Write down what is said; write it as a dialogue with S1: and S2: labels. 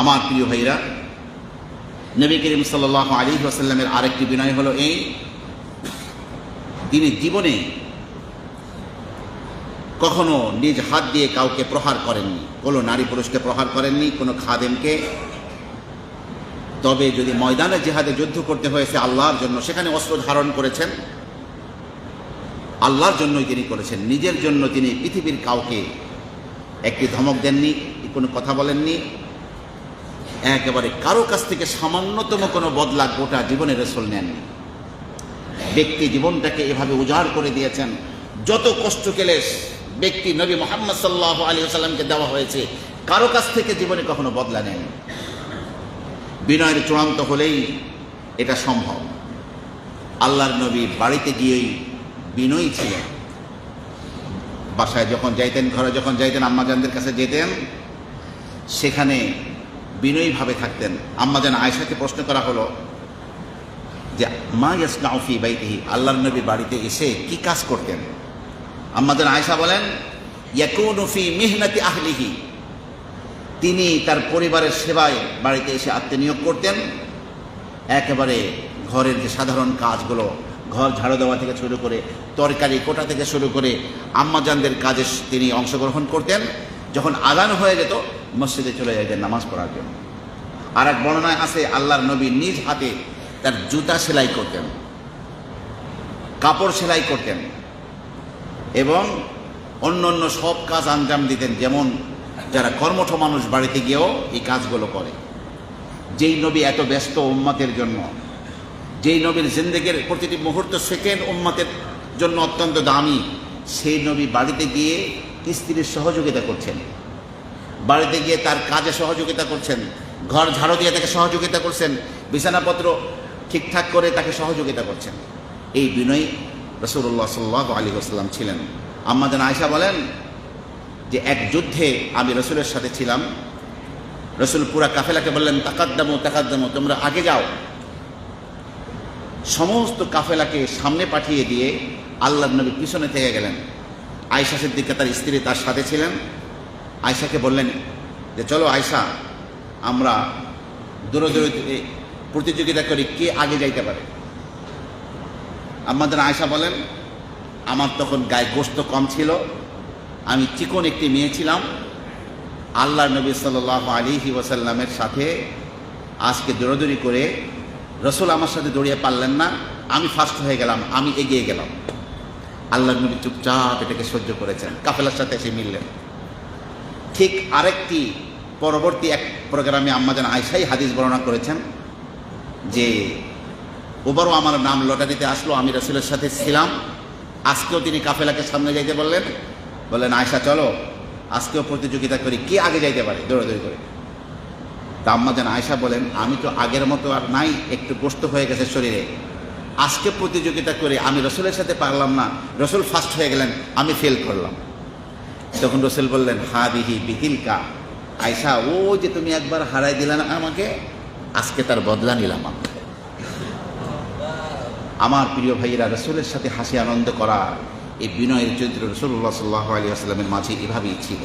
S1: আমার প্রিয় ভাইরা, নবী করিম সাল্লাহ আলী আসাল্লামের আরেকটি বিনয় হলো এই, তিনি জীবনে কখনো নিজ হাত দিয়ে কাউকে প্রহার করেননি। কোনো নারী পুরুষকে প্রহার করেননি, কোনো খাদেমকে। তবে যদি ময়দানে জেহাদে যুদ্ধ করতে হয়েছে আল্লাহর জন্য, সেখানে অস্ত্র ধারণ করেছেন, আল্লাহর জন্যই তিনি করেছেন। নিজের জন্য তিনি পৃথিবীর কাউকে একটি ধমক দেননি, কোনো কথা বলেননি। একেবারে কারও কাছ থেকে সামান্যতম কোনো বদলা গোটা জীবনে রেসল নেননি। ব্যক্তি জীবনটাকে এভাবে উজাড় করে দিয়েছেন। যত কষ্ট কেলেস ব্যক্তি নবী মোহাম্মদ সাল্লাহ আলী সাল্লামকে দেওয়া হয়েছে, কারও কাছ থেকে জীবনে কখনো বদলা নেন বিনয়ের চূড়ান্ত হলেই এটা সম্ভব। আল্লাহর নবী বাড়িতে গিয়েই বিনয়ী ছিলেন। বাসায় যখন যাইতেন, ঘরে যখন যাইতেন, আম্মাজানদের কাছে যেতেন, সেখানে বিনয়ীভাবে থাকতেন। আম্মাজান আয়সাকে প্রশ্ন করা হলো যে, মা ইয়াসনাউফি বাইতিহি? আল্লাহর নবী বাড়িতে এসে কি কাজ করতেন? আম্মাজান আয়সা বলেন ইয়াকুনুফি মিহনাতি আহলিহি। তিনি তার পরিবারের সেবায় বাড়িতে এসে আত্মনিয়োগ করতেন। একেবারে ঘরের যে সাধারণ কাজগুলো, ঘর ঝাড়ু দেওয়া থেকে শুরু করে, তরকারি কোটা থেকে শুরু করে, আম্মাজানদের কাজে তিনি অংশগ্রহণ করতেন। যখন আগান হয়ে যেত মসজিদে চলে যেতেন নামাজ পড়ার জন্য। আর এক বর্ণনায় আছে, আল্লাহর নবী নিজ হাতে তার জুতা সেলাই করতেন, কাপড় সেলাই করতেন এবং অন্য অন্য সব কাজ আঞ্জাম দিতেন, যেমন যারা কর্মঠ মানুষ বাড়িতে গিয়েও এই কাজগুলো করে। যেই নবী এত ব্যস্ত উম্মাতের জন্য, যেই নবীর জিন্দেগের প্রতিটি মুহূর্ত সেকেন্ড উম্মাতের জন্য অত্যন্ত দামি, সেই নবী বাড়িতে গিয়ে স্ত্রীর সহযোগিতা করছেন। বাড়িতে গিয়ে তার কাজে সহযোগিতা করছেন, ঘর ঝাড়ু দিয়ে তাকে সহযোগিতা করছেন, বিছানাপত্র ঠিকঠাক করে তাকে সহযোগিতা করছেন। এই বিনয়ী রসুল্লাহ সাল্লাহ আলী আসসালাম ছিলেন। আম্মাদান আয়সা বলেন যে এক যুদ্ধে আমি রসুলের সাথে ছিলাম। রসুল পুরা কাফেলাকে বললেন, তাকাদ্দামো তাকাদ্দামো, তোমরা আগে যাও। সমস্ত কাফেলাকে সামনে পাঠিয়ে দিয়ে আল্লাহ নবী পিছনে থেকে গেলেন। আয়সা সিদ্দিকে তার স্ত্রী তার সাথে ছিলেন। আয়সাকে বললেন যে, চলো আয়সা আমরা দূরে দূরে প্রতিযোগিতা করি, কে আগে যাইতে পারে? আমাদের আয়সা বলেন, আমার তখন গায়ে গোস্ত কম ছিল, আমি চিকন একটি মেয়ে ছিলাম। আল্লাহ নবী সাল আলিহি ওসাল্লামের সাথে আজকে দৌড়দৌড়ি করে রসুল আমার সাথে দৌড়িয়ে পারলেন না, আমি ফার্স্ট হয়ে গেলাম, আমি এগিয়ে গেলাম। আল্লাহ নবী চুপচাপ এটাকে সহ্য করেছেন, কাফেলার সাথে এসে মিললেন। ঠিক আরেকটি পরবর্তী এক প্রোগ্রামে আম্মাজান আয়সাই হাদিস বর্ণনা করেছেন যে ওবারও আমার নাম লটারিতে আসলো, আমি রসুলের সাথে ছিলাম। আজকেও তিনি কাফেলাকে সামনে যাইতে বললেন। বললেন আয়সা চলো, আজকেও প্রতিযোগিতা করি। কে আগে যাইতে পারে? দৌড়াদৌড়ি করে। তা আম্মাজান আয়সা বলেন, আমি তো আগের মতো আর নাই, একটু গ্রস্ত হয়ে গেছে শরীরে। আজকে প্রতিযোগিতা করে আমি রসুলের সাথে পারলাম না, রসুল ফার্স্ট হয়ে গেলেন, আমি ফেল করলাম। তখন রসুল বললেন হা দিহি বিহিলকা। আয়সা ও যে তুমি একবার হারাই দিলা না আমাকে, আজকে তার বদলা নিলাম আমি। আমার প্রিয় ভাইয়েরা, রসুলের সাথে হাসি আনন্দ করা, এই বিনয়ের চরিত্র রসুল্লাহ সাল্লাহ আলী আসলামের মাঝে এভাবেই ছিল।